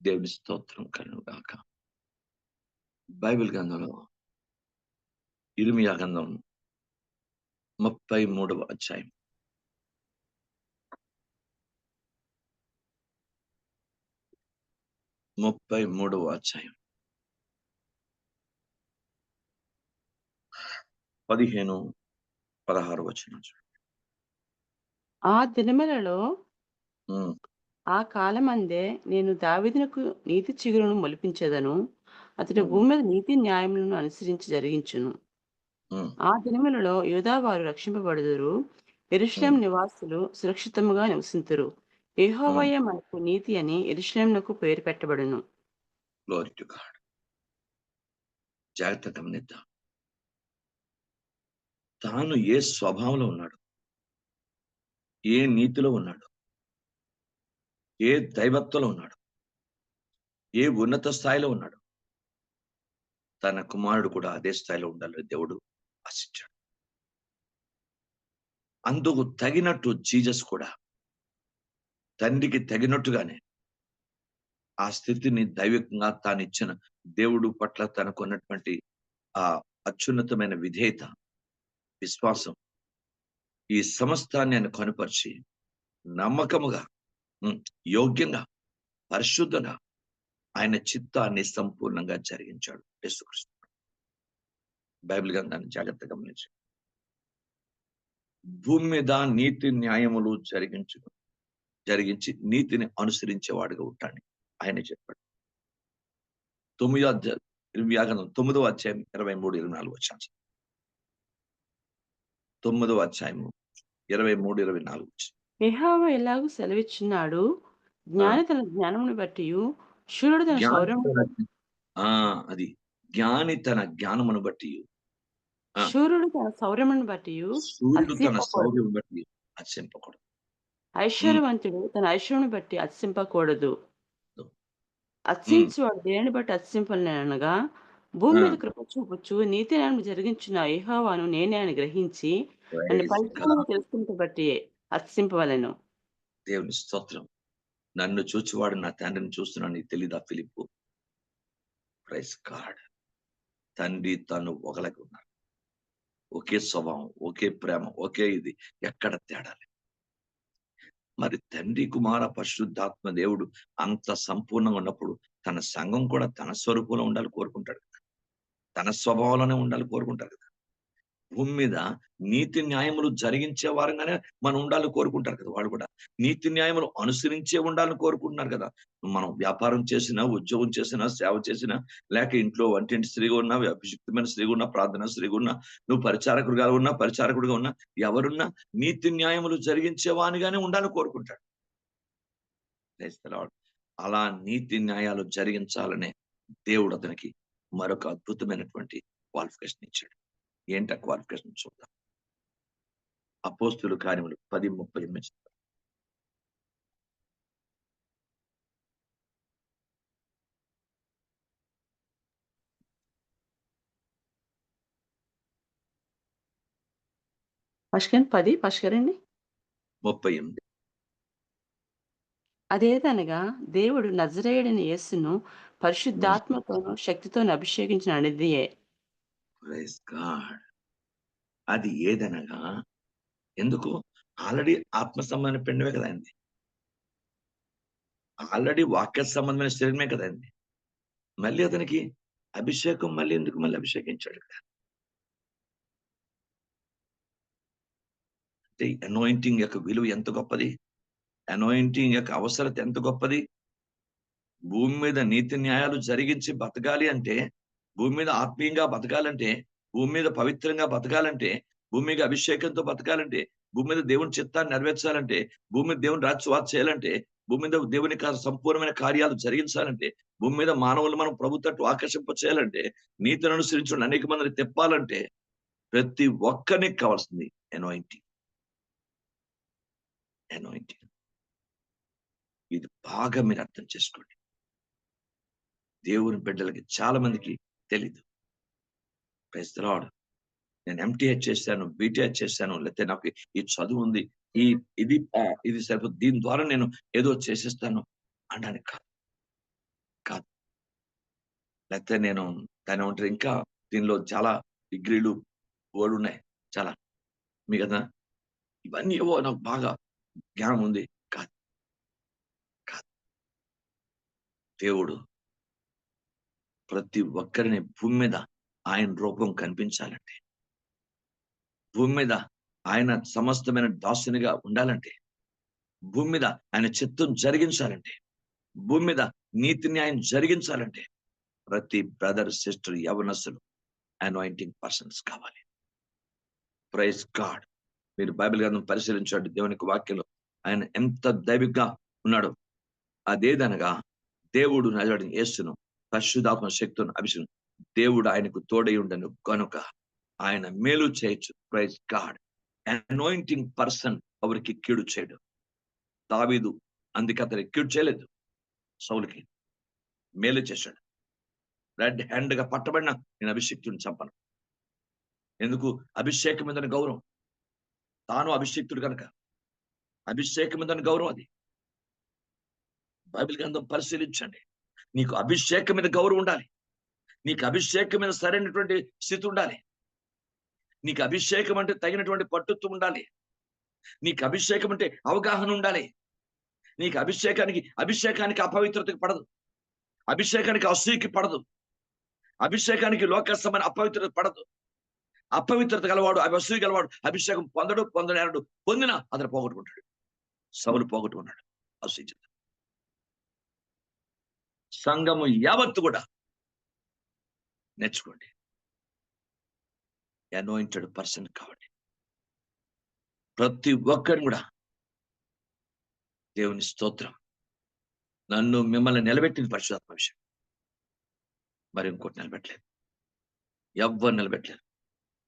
దేవుని స్తోత్రం కనుగాక బైబిల్ గ్రంథంలో ఇరిమియా గ్రంథం ముప్పై మూడవ అధ్యాయం ముప్పై మూడవ అధ్యాయం పదిహేను పదహారు వచ్చిన ఆ దినములలో ఆ కాలమందే నేను దావీదునకు నీతి చిగురును మొలిపించేదను. ఉమ్. భూమి మీద నీతి న్యాయములను అనుసరించి జరిగించును. ఆ దినములలో యోధా వారు రక్షింపబడుదురు. ఎరుశ్లేం నివాసులు సురక్షితముగా నివసింతురు. ఏహోవయ్య మనకు నీతి అని ఎరుశ్లేంనకు పేరు పెట్టబడును. జాగ్రత్త గమనిద్దాం. తాను ఏ స్వభావంలో ఉన్నాడు? ఏ నీతిలో ఉన్నాడు? ఏ దైవత్వంలో ఉన్నాడు? ఏ ఉన్నత స్థాయిలో ఉన్నాడు? తన కుమారుడు కూడా అదే స్థాయిలో ఉండాలని దేవుడు ఆశించాడు. అందుకు తగినట్టు జీజస్ కూడా తండ్రికి తగినట్టుగానే ఆ స్థితిని దైవికంగా తాను ఇచ్చిన దేవుడు పట్ల తనకు ఉన్నటువంటి ఆ అత్యున్నతమైన విధేయత విశ్వాసం ఈ సమస్తాన్ని ఆయన కనుపరిచి నమ్మకముగా యోగ్యంగా పరిశుద్ధంగా ఆయన చిత్తాన్ని సంపూర్ణంగా జరిగించాడు యేసుక్రీస్తు. బైబిల్ గ్రంథాన్ని జాగ్రత్తగా గమనించాడు భూమి మీద నీతి న్యాయములు జరిగించు జరిగించి నీతిని అనుసరించేవాడుగా ఉంటాడని ఆయన చెప్పాడు. తొమ్మిదో అధ్యాయం ఇరవై తొమ్మిదో అధ్యాయం ఇరవై మూడు ఇరవై నాలుగు వచ్చాను తొమ్మిదో అధ్యాయము ఇరవై మూడు ఇరవై నాలుగు వచ్చింది యెహోవా ఎలాగూ సెలవిచ్చున్నాడు జ్ఞాని తన జ్ఞానమును బట్టి శూరుడు తన జ్ఞాని శౌర్యం తన- ఆ అది జ్ఞాని తన జ్ఞానమును బట్టి ఆ. శూరుడు తన శౌర్యమును బట్టి సూర్యుడు తన అతిశయపకూడదు. శౌర్యం బట్టి అత్యంపకూడదు ఐశ్వర్యవంతుడు తన ఐశ్వర్యమును బట్టి అతిశింపకూడదు. అతిశించువాడు దేని బట్టి అతిశింపనగా భూమి. మీద కృప చూపుచు నీతి న్యాయం జరిగించిన యెహోవాను నేనే అని గ్రహించి నన్ను. తెలుసుకుంటే బట్టి హర్షింపవలను. దేవుని స్తోత్రం. నన్ను చూచివాడు నా తండ్రిని చూస్తున్నాను నీకు తెలీదా ఫిలిప్పు? ప్రైస్ గాడ్ తండ్రి తను ఒకలకి ఉన్నారు ఒకే స్వభావం ఒకే ప్రేమ ఒకే ఇది. ఎక్కడ తేడా మరి తండ్రి కుమార పరిశుద్ధాత్మ దేవుడు అంత సంపూర్ణంగా ఉన్నప్పుడు తన సంఘం కూడా తన స్వరూపంలో ఉండాలి కోరుకుంటాడు కదా. తన స్వభావంలోనే ఉండాలి కోరుకుంటారు కదా. భూమి మీద నీతి న్యాయములు జరిగించే వారంగానే మనం ఉండాలని కోరుకుంటారు కదా వాళ్ళు కూడా. నీతి న్యాయములు అనుసరించే ఉండాలని కోరుకుంటున్నారు కదా. మనం వ్యాపారం చేసినా ఉద్యోగం చేసినా సేవ చేసినా లేక ఇంట్లో వంటింటి స్త్రీగా ఉన్నా అభిషిక్తమైన స్త్రీగా ఉన్నా ప్రార్థన స్త్రీగా ఉన్నా నువ్వు పరిచారకుడుగా ఉన్నా పరిచారకుడుగా ఉన్నా ఎవరున్నా నీతి న్యాయములు జరిగించే వానిగానే ఉండాలని కోరుకుంటాడు అలా నీతి న్యాయాలు జరిగించాలనే దేవుడు అతనికి మరొక అద్భుతమైనటువంటి క్వాలిఫికేషన్ ఇచ్చాడు. ఏంట క్వాలిఫికేషన్ చూద్దాం. అపోస్తులు కార్యములు పది ముప్పై ఎనిమిది పష్కన్ పది పష్కరండి ముప్పై ఎనిమిది. అదేదనగా దేవుడు నజరేయుడిని యేసును పరిశుద్ధాత్మతోను శక్తితోను అభిషేకించిన అనిదియే Praise గాడ్. అది ఏదనగా ఎందుకు? ఆల్రెడీ ఆత్మ సంబంధమైన పిండమే కదా అయింది ఆల్రెడీ వాక్య సంబంధమైన శరీరమే కదా అయింది మళ్ళీ అతనికి అభిషేకం మళ్ళీ ఎందుకు మళ్ళీ అభిషేకించాడు కదా అంటే అనాయింటింగ్ యొక్క విలువ ఎంత గొప్పది? అనాయింటింగ్ యొక్క అవసరత ఎంత గొప్పది? భూమి మీద నీతి న్యాయాలు జరిగించి బతకాలి అంటే భూమి మీద ఆత్మీయంగా బతకాలంటే భూమి మీద పవిత్రంగా బతకాలంటే భూమి మీద అభిషేకంతో బతకాలంటే భూమి మీద దేవుని చిత్తాన్ని నెరవేర్చాలంటే భూమి మీద దేవుని రాజ్యవాత చేయాలంటే భూమి మీద దేవుని కా- సంపూర్ణమైన కార్యాలు జరిగించాలంటే భూమి మీద మానవులు మనం ప్రభుత్వం ఆకర్షింప చేయాలంటే నీతిని అనుసరించిన అనేక మందిని తెప్పాలంటే ప్రతి ఒక్కరికి కావాల్సింది ఎనోయింటింగ్ ఎనోయింటింగ్ ఇది బాగా మీరు అర్థం చేసుకోండి. దేవుని బిడ్డలకి చాలా మందికి తెలీదు. ప్రైస్తరాడు నేను ఎంటీహెచ్ చేశాను బీటీహెచ్ చేశాను లేకపోతే నాకు ఈ చదువు ఉంది ఈ ఇది ఇది సరిపోతుంది దీని ద్వారా నేను ఏదో చేసేస్తాను అనడానికి కాదు కాదు. లేకపోతే నేను దాని ఉంటే ఇంకా దీనిలో చాలా డిగ్రీలు బోర్డు ఉన్నాయి చాలా. మీ కదా? ఇవన్నీ ఏవో నాకు బాగా జ్ఞానం ఉంది. కాదు కాదు. దేవుడు ప్రతి ఒక్కరిని భూమి మీద ఆయన రూపం కనిపించాలంటే భూమి మీద ఆయన సమస్తమైన దాసునిగా ఉండాలంటే భూమి మీద ఆయన చిత్తం జరిగించాలంటే భూమి మీద నీతి న్యాయం జరిగించాలంటే ప్రతి బ్రదర్ సిస్టర్ యవనస్సులు అనాయింటింగ్ పర్సన్స్ కావాలి. ప్రైజ్ గాడ్ మీరు బైబిల్ గ్రంథం పరిశీలించండి. దేవునికి వాక్యంలో ఆయన ఎంత దైవికంగా ఉన్నాడు. అదేదనగా దేవుడు నజడిని యేసును పరిశుధాత్మ శక్తులను అభిషేకం. దేవుడు ఆయనకు తోడై ఉండను కనుక ఆయన మేలు చేయొచ్చు ప్రైజ్ గాడ్ అనాయింటింగ్ పర్సన్ ఎవరికి కీడు చేయడు. దావీదు అందుకే అతని కీడు చేయలేదు. సౌలికి మేలు చేశాడు. రెడ్ హ్యాండ్గా పట్టబడిన నేను అభిషక్తుడిని చంపను. ఎందుకు? అభిషేకం మీదని గౌరవం? తాను అభిషేక్తుడు కనుక అభిషేకం మీదని గౌరవం అది? బైబిల్ గ్రంథం పరిశీలించండి. నీకు అభిషేకం మీద గౌరవం ఉండాలి. నీకు అభిషేకం మీద సరైనటువంటి స్థితి ఉండాలి. నీకు అభిషేకం అంటే తగినటువంటి పట్టుత్వం ఉండాలి. నీకు అభిషేకం అంటే అవగాహన ఉండాలి. నీకు అభిషేకానికి అభిషేకానికి అపవిత్రతకి పడదు. అభిషేకానికి అసూయకి పడదు. అభిషేకానికి లోకస్తమైన అపవిత్రత పడదు. అపవిత్రత గలవాడు అసూయ గలవాడు అభిషేకం పొందడు పొందడు పొందిన అతను పోగొట్టుకుంటాడు. సవులు పోగొట్టుకున్నాడు. అసూయ సంఘము యావత్తు కూడా నేర్చుకోండి. అనాయింటెడ్ పర్సన్ కావండి. ప్రతి ఒక్కరిని కూడా దేవుని స్తోత్రం. నన్ను మిమ్మల్ని నిలబెట్టింది పరిశుధాత్మ విషయం. మరి ఇంకోటి నిలబెట్టలేదు. ఎవ్వరు నిలబెట్టలేదు.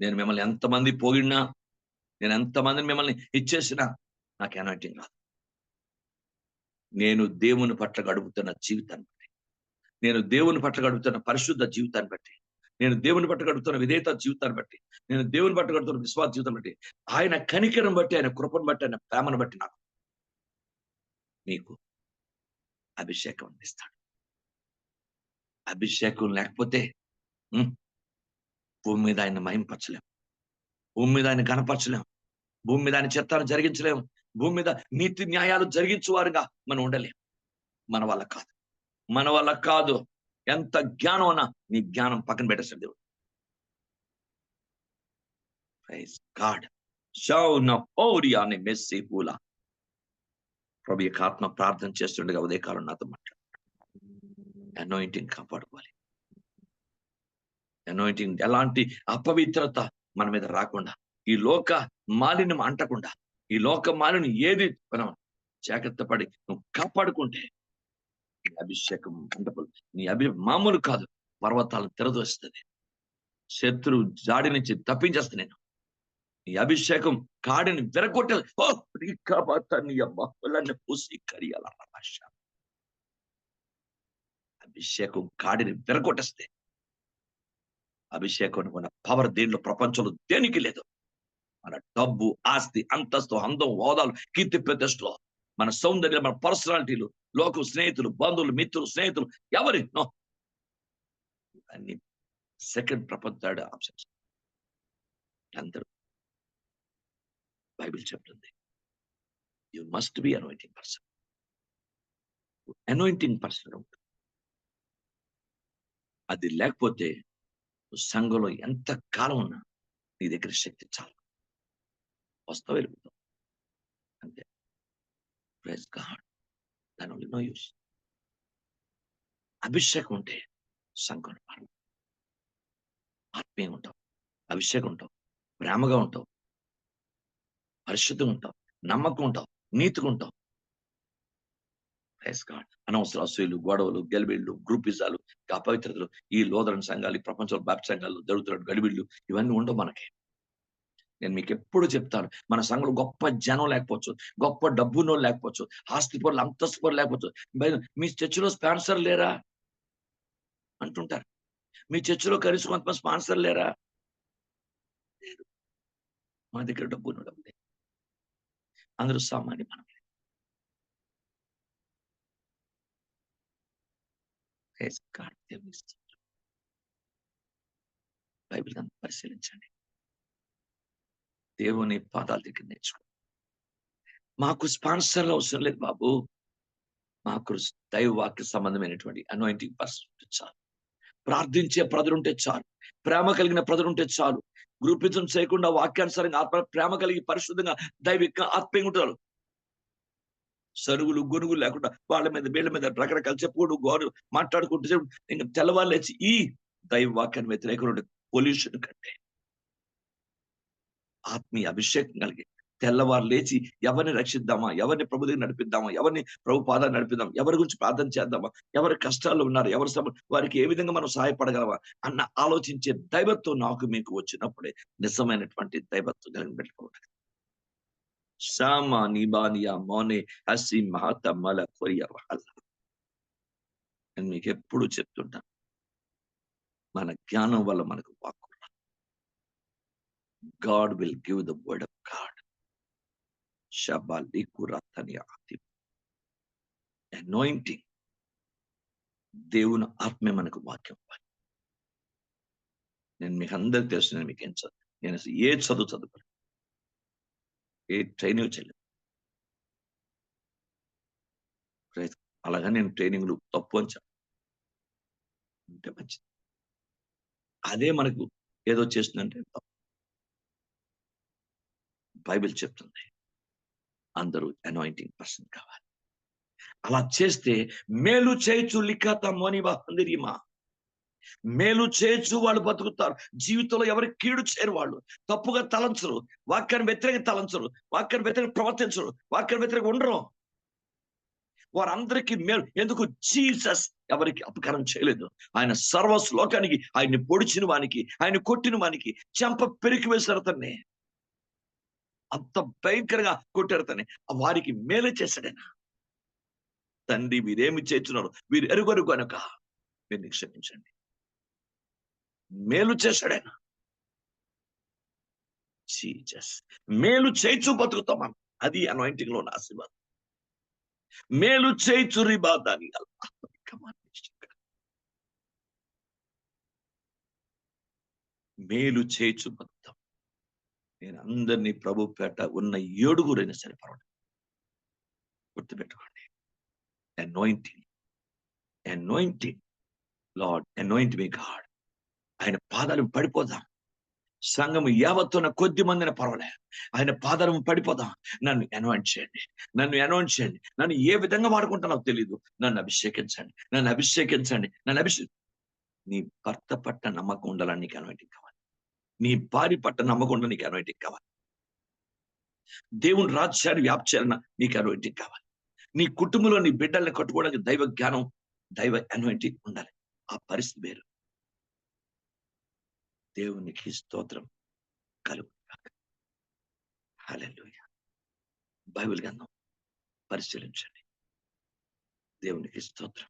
నేను మిమ్మల్ని ఎంతమంది పోగిడినా నేను ఎంతమందిని మిమ్మల్ని ఇచ్చేసినా నాకు అనాయింటింగ్ రాదు. నేను దేవుని పట్ల గడుపుతున్న జీవితాన్ని నేను దేవుని పట్ల గడుపుతున్న పరిశుద్ధ జీవితాన్ని బట్టి నేను దేవుని పట్ల గడుపుతున్న విధేయత జీవితాన్ని బట్టి నేను దేవుని పట్ల గడుపుతున్న విశ్వాస జీవితం బట్టి ఆయన కనికరం బట్టి ఆయన కృపను బట్టి ఆయన ప్రేమను బట్టి నాకు మీకు అభిషేకం అందిస్తాడు. అభిషేకం లేకపోతే ఉమ్, భూమి మీద ఆయన మహింపరచలేం. భూమి మీద ఆయన కనపరచలేం భూమి మీద ఆయన చిత్తాన్ని జరిగించలేము భూమి మీద నీతి న్యాయాలు జరిగించువారుగా మనం ఉండలేం. మన వల్ల కాదు. మన వల్ల కాదు. ఎంత జ్ఞానం అన్నా నీ జ్ఞానం పక్కన పెట్టేస్తాడు దేవుడు. ప్రైజ్ గాడ్ షౌన ఓరియా అని మెస్సి పూల ప్రభు యొక్క ఆత్మ ప్రార్థన చేస్తుండగా ఉదయకాలం నాతో మాట్లాడు. అనాయింటింగ్ కాపాడుకోవాలి. అనాయింటింగ్ ఎలాంటి అపవిత్రత మన మీద రాకుండా ఈ లోక మాలిన్యం అంటకుండా ఈ లోక మాలిన్యం ఏది మనం జాగ్రత్త పడి నువ్వు కాపాడుకుంటే అభిషేకం అంటే నీ అభి మామూలు కాదు. పర్వతాలను తెరదోస్తుంది. శత్రు జాడి నుంచి తప్పించేస్తా నేను. నీ అభిషేకం కాడిని విరగొట్టే పూసి కరియాల అభిషేకం కాడిని విరగొట్టేస్తే అభిషేకం మన పవర్ దేంట్లో ప్రపంచంలో దేనికి లేదు. మన డబ్బు ఆస్తి అంతస్తు అందం హోదాలు కీర్తి ప్రతిష్టలు మన సౌందర్యం మన పర్సనాలిటీలు లోకం స్నేహితులు బంధువులు మిత్రులు స్నేహితులు ఎవరి? నో. అన్ని సెకండ్ ప్రపంచ థర్డ్ ఆప్షన్స్. అందరూ బైబిల్ చెప్తుంది. You must be anointing person. Anointing person అది లేకపోతే సంఘంలో ఎంత కాలం ఉన్నా నీ దగ్గర శక్తి చాలు. వస్తావు వెళ్ళిపోతావు అంతే. ప్రైజ్ గాడ్ దాని ఓన్లీ నో యూస్. అభిషేకం ఉంటే సంకట మారు ఆత్మీయంగా ఉంటావు అభిషేకం ఉంటావు ప్రేమగా ఉంటావు పరిశుద్ధంగా ఉంటావు నమ్మకం ఉంటావు నీతిగా ఉంటావు ప్రైజ్ గాడ్ అనవసర అసూయలు గొడవలు గెలిబిళ్ళు గ్రూపిజాలు అపవిత్రతలు ఈ లోదరణ సంఘాలు ప్రపంచంలో బాప్ సంఘాలు జరుగుతున్న గడిబిళ్ళు ఇవన్నీ ఉండవు మనకి. నేను మీకు ఎప్పుడు చెప్తాను. మన సంఘంలో గొప్ప జనం లేకపోవచ్చు గొప్ప డబ్బునో లేకపోవచ్చు ఆస్తి పనులు అంతస్తు పనులు లేకపోవచ్చు. మీ చర్చిలో స్పాన్సర్ లేరా? అంటుంటారు. మీ చర్చిలో కనీసం కొంతమంది స్పాన్సర్ లేరా? లేరు. మా దగ్గర డబ్బు ఉండడం లేదు అందరూ సామాన్య మనం బైబిల్ పరిశీలించండి. దేవుని పాదాల దగ్గర నేర్చుకో. మాకు స్పాన్సర్లు అవసరం లేదు బాబు. మాకు దైవవాక్య సంబంధమైనటువంటి అనాయింటింగ్ పర్సన్ ఉంటే చాలు. ప్రార్థించే ప్రజలుంటే చాలు. ప్రేమ కలిగిన ప్రజలుంటే చాలు. గ్రూపిజం చేయకుండా వాక్యానుసారంగా ఆత్మ ప్రేమ కలిగి పరిశుద్ధంగా దైవిక ఆత్మీయంగా ఉంటారు సరుగులు గొనుగులు లేకుండా వాళ్ళ మీద వీళ్ళ మీద రకరకాల చెప్పుకోడు గోరు మాట్లాడుకుంటూ ఇంకా తెల్లవాళ్ళు లేచి ఈ దైవ వాక్యాన్ని వ్యతిరేకంగా పొల్యూషన్ కంటే ఆత్మీయ అభిషేకం కలిగి తెల్లవారు లేచి ఎవరిని రక్షిద్దామా? ఎవరిని ప్రభు దగ్గర నడిపిద్దామా? ఎవరిని ప్రభు పాదాన్ని నడిపిద్దాం ఎవరి గురించి ప్రార్థన చేద్దామా? ఎవరి కష్టాలు ఉన్నారు? ఎవరి సమ వారికి ఏ విధంగా మనం సహాయపడగలమా? అన్న ఆలోచించే దైవత్వం నాకు మీకు వచ్చినప్పుడే నిజమైనటువంటి దైవత్వం కలిగి పెట్టుకోవాలి. షామా నిబానియా మోనే హసి మహత మల కొరియ నేను మీకు ఎప్పుడు చెప్తుంటాను. మన జ్ఞానం వల్ల మనకు వాక్కు God will give the word of God anointing దేవుని ఆత్మే మనకు వాక్యం నేను మీకు అందరికి తెలుసు నేను మీకు ఏం చదువు నేను ఏ చదువు చదువు ఏ ట్రైనింగ్ చేయలేదు. అలాగా నేను ట్రైనింగ్లు తప్పు అని చెప్పను. మంచిది. అదే మనకు ఏదో చేస్తుందంటే తప్పు బైబిల్ చెప్తుంది. అందరూ అనాయింటింగ్ పర్సన్ కావాలి. అలా చేస్తే మేలు చేయొచ్చు లిఖాత మోనివా అందరిమా? మేలు చేయొచ్చు వాళ్ళు బతుకుతారు. జీవితంలో ఎవరికి కీడు చేయరు వాళ్ళు. తప్పుగా తలంచరు. వాక్యాన్ని వ్యతిరేక తలంచరు. వాక్యాన్ని వ్యతిరేక ప్రవర్తించరు. వాక్యాన్ని వ్యతిరేక ఉండరు. వారందరికీ మేలు. ఎందుకు? జీసస్ ఎవరికి అపకారం చేయలేదు. ఆయన సర్వ శ్లోకానికి ఆయన్ని పొడిచిన వానికి ఆయన కొట్టిన వానికి చెంప పెరికి వేశారు అతన్ని. అంత భయంకరంగా కొట్టారు వారికి మేలు చేశాడైనా? తండ్రి వీరేమి చేస్తున్నారు వీరు ఎరుగరు కనుక మీరు క్షమించండి. మేలు చేశాడైనా? మేలు చేయిచు బతుకుతాం మనం. అది అనాయింటింగ్లో ఉన్న ఆశీర్వాదం. మేలు చేయిచు రిబాదాన్ని మేలు చేయిచు బతుకుతాం నేను అందరినీ ప్రభు పేట ఉన్న ఏడుగురైనా సరే పర్వాలేదు. గుర్తుపెట్టుకోండి. Anointing anointing Lord anoint me God ఆయన పాదాలు పడిపోదాం. సంఘము యావత్తున్న కొద్ది మందిన పర్వాలే ఆయన పాదాలను పడిపోదాం. నన్ను అనౌన్స్ చేయండి. నన్ను అనౌన్స్ చేయండి. నన్ను ఏ విధంగా వాడుకుంటానో తెలియదు నన్ను అభిషేకించండి. నన్ను అభిషేకించండి. నన్ను అభిషేక్ నీ భర్త పట్ల నమ్మకం ఉండాలని నీకు అనాయింటింగ్ కావాలి. నీ భార్య పట్ల నమ్మకుండా నీకు అనాయింటింగ్ కావాలి. దేవుని రాజ్యాన్ని వ్యాప్తి చేయాలన్న నీకు అనాయింటింగ్ కావాలి. నీ కుటుంబంలో నీ బిడ్డల్ని కట్టుకోవడానికి దైవ జ్ఞానం దైవ అనాయింటింగ్ ఉండాలి. ఆ పరిస్థితి వేరు. దేవునికి స్తోత్రం కలుగు హల్లెలూయా. బైబిల్ గంధం పరిశీలించండి. దేవునికి స్తోత్రం.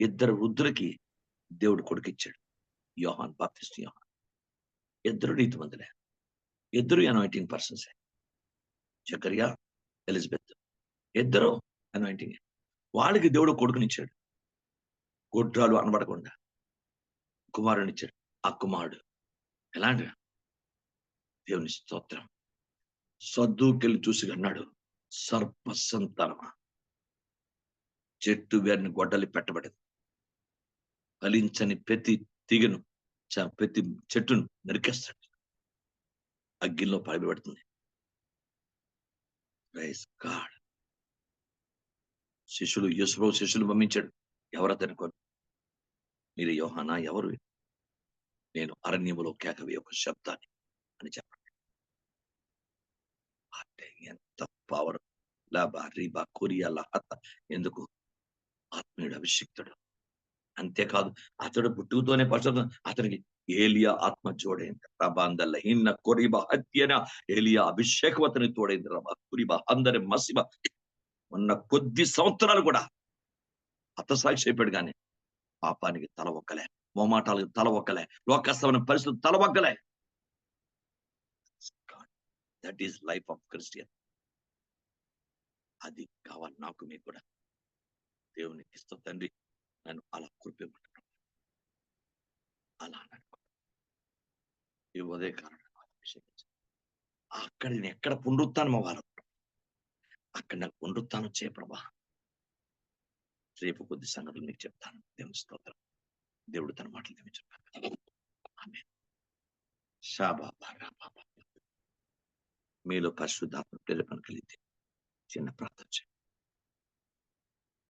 ఇద్దరు వృద్ధులకి దేవుడు కొడుకిచ్చాడు. యోహాన్ బాప్తిస్ట్ యోహాన్. ఇద్దరు నీతిమంతులే ఇద్దరు అనాయింటింగ్ పర్సన్స్ చకరియా ఎలిజబెత్. ఇద్దరు అనాయింటింగ్ వాళ్ళకి దేవుడు కొడుకునిచ్చాడు. గొడ్రాలు అనబడకుండా. కుమారునిచ్చాడు. ఆ కుమారుడు. ఎలాంటి దేవుని స్తోత్రం. సద్దుకెళ్ళి చూసి అన్నాడు సర్ప సంతానమా చెట్టు వేరిని గొడ్డలి పెట్టబడింది. ఫలించని ప్రతి తీగను ప్రతి చెట్టును నరికేస్తాడు. అగ్గిలో పడబెడుతుంది ప్రైజ్ గాడ్ శిష్యులు యేసులో శిష్యులు పంపించాడు ఎవరు అతని కొను మీరు యోహానా ఎవరు? నేను అరణ్యములో కేకవి ఒక శబ్దాన్ని అని చెప్పండి. అంటే ఎంత పవర్ లాబా రీబా కొరియా ఎందుకు? ఆత్మీయుడు అభిషిక్తుడు. అంతేకాదు అతడు పుట్టుకతోనే పరిశుద్ధం అతనికి ఏలియా ఆత్మ జోడైంది. రబాందల్ల హిన్న కొరిబ హత్యన ఏలియా అభిషేకం అతని తోడైంది. రబా కురిబ అందరి మసిబ ఉన్న కొద్ది సంవత్సరాలు కూడా హతసాక్షి అయిపోయాడు కానీ పాపానికి తల ఒక్కలే మొమాటాలకు తల ఒక్కలే లోకస్తమైన పరిస్థితి తల ఒక్కలే. That is life of Christian అది కావాలి నాకు మీకు కూడా. దేవునికి ఇస్తా తండ్రి. నన్ను అలా కురిపిమంటున్నాను అలా నన్ను ఉదయకాలం అభిషేకించు అక్కడ నేను ఎక్కడ పునరుత్నం అవ్వాలి అక్కడ నాకు పునరుత్నం చేయ ప్రభా. రేపు కొద్ది సంగతులు మీకు చెప్తాను. దేవుని స్తోత్రం. దేవుడు తన మాటలు దీవించారు ఆమె మీలో పరిశుద్ధాత్మ ప్రేరేపణ కలిగితే చిన్న ప్రార్థన చేయండి.